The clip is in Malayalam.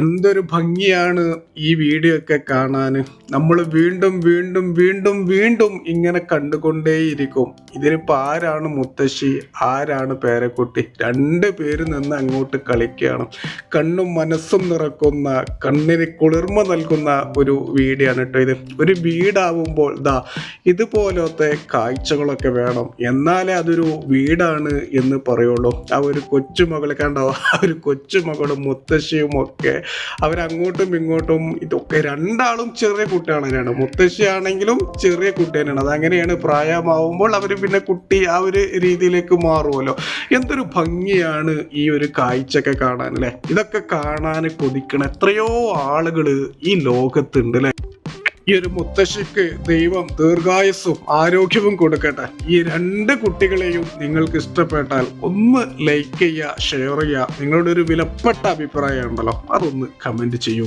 എന്തൊരു ഭംഗിയാണ് ഈ വീഡിയോ ഒക്കെ കാണാൻ. നമ്മൾ വീണ്ടും വീണ്ടും വീണ്ടും വീണ്ടും ഇങ്ങനെ കണ്ടുകൊണ്ടേയിരിക്കും. ഇതിനിപ്പോൾ ആരാണ് മുത്തശ്ശി? ആരാണ് പേരക്കുട്ടി? രണ്ട് പേര് നിന്ന് അങ്ങോട്ട് കളിക്കുകയാണ്. കണ്ണും മനസ്സും നിറക്കുന്ന കണ്ണിന് കുളിർമ നൽകുന്ന ഒരു വീഡിയോ ആണ് കേട്ടോ ഇത്. ഒരു വീടാവുമ്പോൾ ദാ ഇതുപോലത്തെ കാഴ്ചകളൊക്കെ വേണം. എന്നാലേ അതൊരു വീടാണ് എന്ന് പറയുള്ളൂ. ആ ഒരു കൊച്ചുമകൾ കണ്ടോ? ആ ഒരു കൊച്ചുമകളും മുത്തശ്ശിയും ഒക്കെ അവരങ്ങോട്ടും ഇങ്ങോട്ടും ഇതൊക്കെ രണ്ടാളും ചെറിയ കുട്ടികളാണ് മുത്തശ്ശിയാണെങ്കിലും ചെറിയ കുട്ടി തന്നെയാണ് അതങ്ങനെയാണ് പ്രായമാവുമ്പോൾ അവർ പിന്നെ കുട്ടി ആ ഒരു രീതിയിലേക്ക് മാറുമല്ലോ എന്തൊരു ഭംഗിയാണ് ഈ ഒരു കാഴ്ചയൊക്കെ കാണാൻ അല്ലേ? ഇതൊക്കെ കാണാൻ കൊതിക്കണ എത്രയോ ആളുകൾ ഈ ലോകത്തുണ്ട് അല്ലേ? ഈ ഒരു മുത്തശ്ശിക്ക് ദൈവം ദീർഘായുസ്സും ആരോഗ്യവും കൊടുക്കട്ടെ. ഈ രണ്ട് കുട്ടികളെയും നിങ്ങൾക്ക് ഇഷ്ടപ്പെട്ടാൽ ഒന്ന് ലൈക്ക് ചെയ്യുക ഷെയർ ചെയ്യുക. നിങ്ങളുടെ ഒരു വിലപ്പെട്ട അഭിപ്രായം ഉണ്ടല്ലോ അതൊന്ന് കമന്റ് ചെയ്യുക.